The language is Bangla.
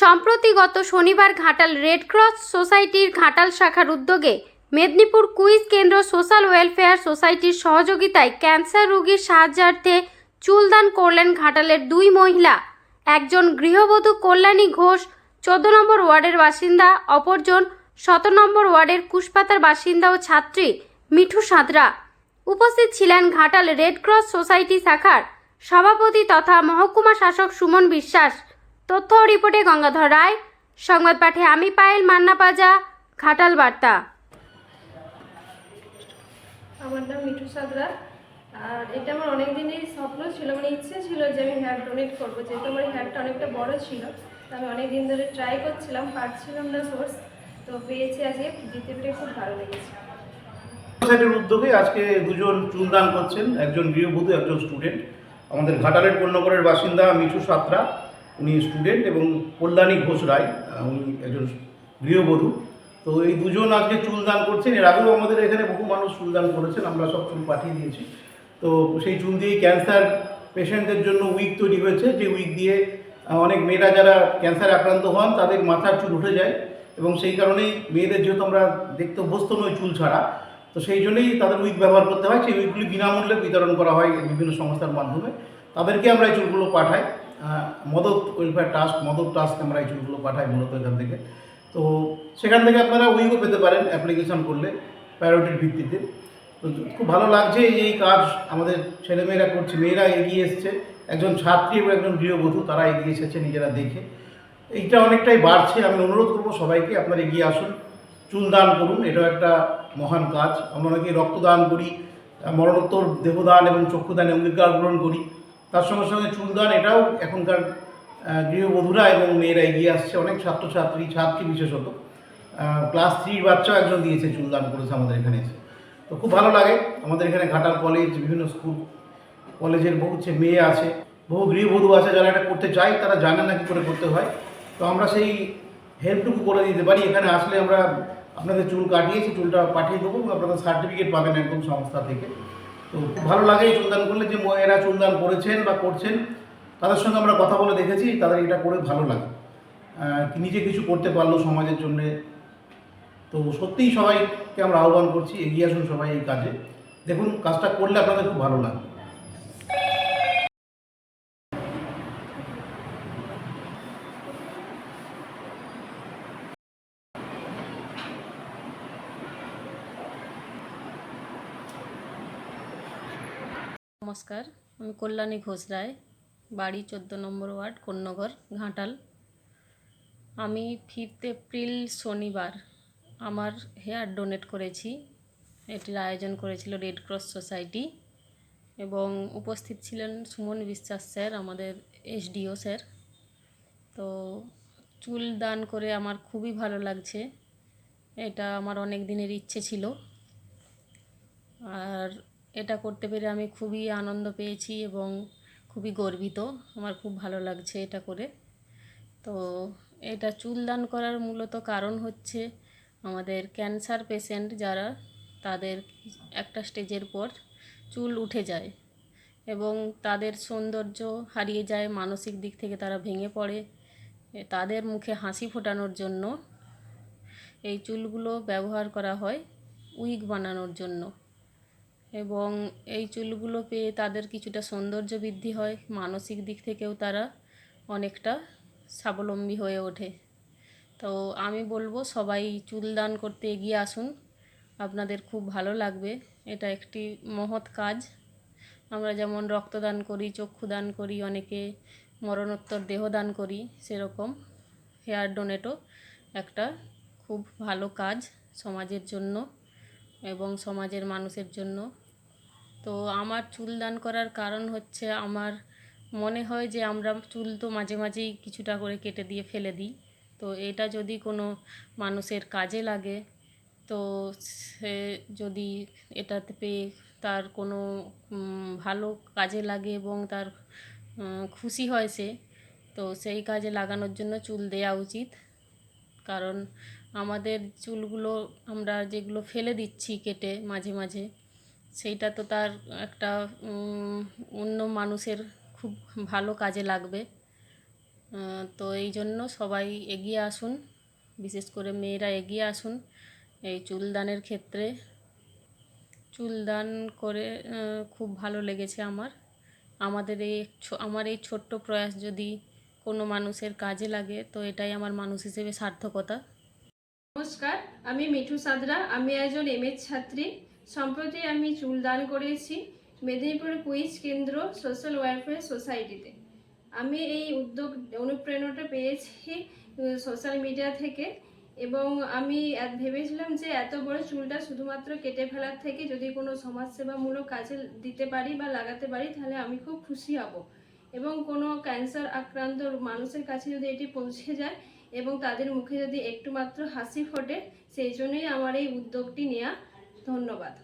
সম্প্রতি গত শনিবার ঘাটাল রেড ক্রস সোসাইটির ঘাটাল শাখার উদ্যোগে মেদিনীপুর কুইজ কেন্দ্র সোশ্যাল ওয়েলফেয়ার সোসাইটির সহযোগিতায় ক্যান্সার রোগীর সাহায্যার্থে চুলদান করলেন ঘাটালের দুই মহিলা। একজন গৃহবধূ কল্যাণী ঘোষ, চোদ্দ নম্বর ওয়ার্ডের বাসিন্দা, অপরজন শত নম্বর ওয়ার্ডের কুশপাতার বাসিন্দা ও ছাত্রী মিঠু সাঁতরা। উপস্থিত ছিলেন ঘাটাল রেড ক্রস সোসাইটি শাখার সভাপতি তথা মহকুমা শাসক সুমন বিশ্বাস। তথ্য রিপোর্টে গঙ্গাধর রায়। সংবাদ পাঠে আমি পায়েল মান্না পাজা ঘাটাল বার্তা। আমার নাম মিঠু সাদরা আর এটা আমার অনেক দিনেরই স্বপ্ন ছিল মানে ইচ্ছে ছিল যে আমি হেয়ার ডোনেট করব। যেহেতু আমার হেয়ারটা অনেকটা বড় ছিল তো আমি অনেক দিন ধরে ট্রাই করছিলাম পারছিলাম না সোর্স তো পেয়েছি আজকে দিতে পেরে খুব ভালো লেগেছে। সোসাইটির উদ্যোগে আজকে দুজন চুলদান করছেন একজন গৃহবধূ একজন স্টুডেন্ট আমাদের ঘাটালের পূর্ণগরের বাসিন্দা মিঠু সাত্রা। উনি স্টুডেন্ট এবং কল্যাণী ঘোষ রায় উনি একজন গৃহবধূ। তো এই দুজন আজকে চুলদান করছেন। এর আগেও আমাদের এখানে বহু মানুষ চুলদান করেছেন, আমরা সব চুল পাঠিয়ে দিয়েছি। তো সেই চুল দিয়ে ক্যান্সার পেশেন্টদের জন্য উইক তৈরি হয়েছে। যে উইক দিয়ে অনেক মেয়েরা যারা ক্যান্সার আক্রান্ত হন, তাদের মাথার চুল উঠে যায় এবং সেই কারণেই মেয়েদের যেহেতু আমরা দেখতে অভ্যস্ত নই চুল ছাড়া, তো সেই জন্যই তাদের উইক ব্যবহার করতে হয়। সেই উইকগুলি বিনামূল্যে বিতরণ করা হয় বিভিন্ন সংস্থার মাধ্যমে। তাদেরকে আমরা এই চুলগুলো পাঠাই। মদত ওয়েলফেয়ার ট্রাস্ট মদত ট্রাস্ট আমরা এই চুলগুলো পাঠাই মূলত এখান থেকে। তো সেখান থেকে আপনারা উইকও পেতে পারেন অ্যাপ্লিকেশন করলে প্রায়োরিটির ভিত্তিতে। তো খুব ভালো লাগছে এই কাজ আমাদের ছেলেমেয়েরা করছে, মেয়েরা এগিয়ে এসছে। একজন ছাত্রী এবং একজন গৃহবধূ, তারা এগিয়ে এসেছে নিজেরা দেখে। এইটা অনেকটাই বাড়ছে, আমি অনুরোধ করব সবাইকে আপনারা এগিয়ে আসুন। চুল দান করুন, এটাও একটা মহান কাজ। আমরা অনেকে রক্তদান করি, মরণোত্তর দেহদান এবং চক্ষুদানে অঙ্গীকার গ্রহণ করি। তার সঙ্গে সঙ্গে চুলদান এটাও এখনকার গৃহবধূরা এবং মেয়েরা এগিয়ে আসছে, অনেক ছাত্রছাত্রী, ছাত্রী বিশেষত। ক্লাস থ্রির বাচ্চাও একজন দিয়েছে চুলদান করেছে আমাদের এখানে এসে। তো খুব ভালো লাগে। আমাদের এখানে ঘাটাল কলেজ বিভিন্ন স্কুল কলেজের বহু মেয়ে আছে, বহু গৃহবধূ আছে যারা এটা করতে চায়, তারা জানে না কী করে করতে হয়। তো আমরা সেই হেল্পটুকু করে দিতে পারি। এখানে আসলে আমরা আপনাদের চুল কাটিয়েছি, চুলটা পাঠিয়ে দেবো আপনাদের সার্টিফিকেট পাবেন একদম সংস্থা থেকে। ভালো লাগে এই চুলদান করলে যে এরা চুলদান করেছেন বা করছেন, তাদের সঙ্গে আমরা কথা বলে দেখেছি, তাদের এটা করে ভালো লাগে। নিজে কিছু করতে পারল সমাজের জন্যে। তো সত্যিই সবাইকে আমরা আহ্বান করছি, এগিয়ে আসুন সবাই এই কাজে। দেখুন, কাজটা করলে আপনাদের খুব ভালো লাগবে। নমস্কার, আমি কল্যাণী ঘোষ রায়, বাড়ি চোদ্দ নম্বর ওয়ার্ড কন্যগর ঘাটাল। আমি ফিফথ এপ্রিল শনিবার আমার হেয়ার ডোনেট করেছি। এটির আয়োজন করেছিল রেড ক্রস সোসাইটি এবং উপস্থিত ছিলেন সুমন বিশ্বাস স্যার, আমাদের এসডিও স্যার। তো চুল দান করে আমার খুবই ভালো লাগছে। এটা আমার অনেক দিনের ইচ্ছে ছিল। আর এটা করতে পেরে আমি খুবই আনন্দ পেয়েছি এবং খুবই গর্বিত। আমার খুব ভালো লাগছে এটা করে। তো এটা চুল দান করার মূলত কারণ হচ্ছে আমাদের ক্যান্সার পেশেন্ট যারা, তাদের একটা স্টেজের পর চুল উঠে যায় এবং তাদের সৌন্দর্য হারিয়ে যায়, মানসিক দিক থেকে তারা ভেঙে পড়ে। তাদের মুখে হাসি ফোটানোর জন্য এই চুলগুলো ব্যবহার করা হয় উইগ বানানোর জন্য। এবং এই চুলগুলো পেয়ে তাদের কিছুটা সৌন্দর্য বৃদ্ধি হয়। মানসিক দিক থেকেও তারা অনেকটা স্বাবলম্বী হয়ে ওঠে। তো আমি বলব, সবাই চুল দান করতে এগিয়ে আসুন। আপনাদের খুব ভালো লাগবে। এটা একটি মহৎ কাজ। আমরা যেমন রক্তদান করি চক্ষুদান করি, অনেকে মরণোত্তর দেহদান করি, সেরকম হেয়ার ডোনেটও একটা খুব ভালো কাজ সমাজের জন্য। এবং সমাজের মানুষের জন্য। তো আমার চুল দান করার কারণ হচ্ছে আমার মনে হয় যে আমরা চুল তো মাঝে মাঝেই কিছুটা করে কেটে দিয়ে ফেলে দিই। তো এটা যদি কোনো মানুষের কাজে লাগে, তো সে যদি এটাতে পেয়ে তার কোনো ভালো কাজে লাগে এবং তার খুশি হয় সে, তো সেই কাজে লাগানোর জন্য চুল দেওয়া উচিত। কারণ আমাদের চুলগুলো আমরা যেগুলো ফেলে দিচ্ছি কেটে মাঝে মাঝে, সেইটা তো তার একটা অন্য মানুষের খুব ভালো কাজে লাগবে। তো এই জন্য সবাই এগিয়ে আসুন, বিশেষ করে মেয়েরা এগিয়ে আসুন এই চুলদানের ক্ষেত্রে। চুলদান করে খুব ভালো লেগেছে আমার। আমাদের এই আমার এই ছোট্ট প্রয়াস যদি কোনো মানুষের কাজে লাগে, তো এটাই আমার মানুষ হিসেবে সার্থকতা। নমস্কার, আমি মিঠু সাদরা আমি একজন এম ছাত্রী। সম্প্রতি আমি চুল দান করেছি মেদিনীপুর কুইজ কেন্দ্র সোশ্যাল ওয়েলফেয়ার সোসাইটিতে। আমি এই উদ্যোগ, অনুপ্রেরণাটা পেয়েছি সোশ্যাল মিডিয়া থেকে এবং আমি ভেবেছিলাম যে এত বড় চুলটা শুধুমাত্র কেটে ফেলার থেকে যদি কোনো সমাজসেবামূলক কাজে দিতে পারি বা লাগাতে পারি, তাহলে আমি খুব খুশি হব। এবং কোনো ক্যান্সার আক্রান্ত মানুষের কাছে যদি এটি পৌঁছে যায় এবং তাদের মুখে যদি একটু মাত্র হাসি ফোটে, সেই জন্যই আমার এই উদ্যোগটি নেওয়া ধন্যবাদ।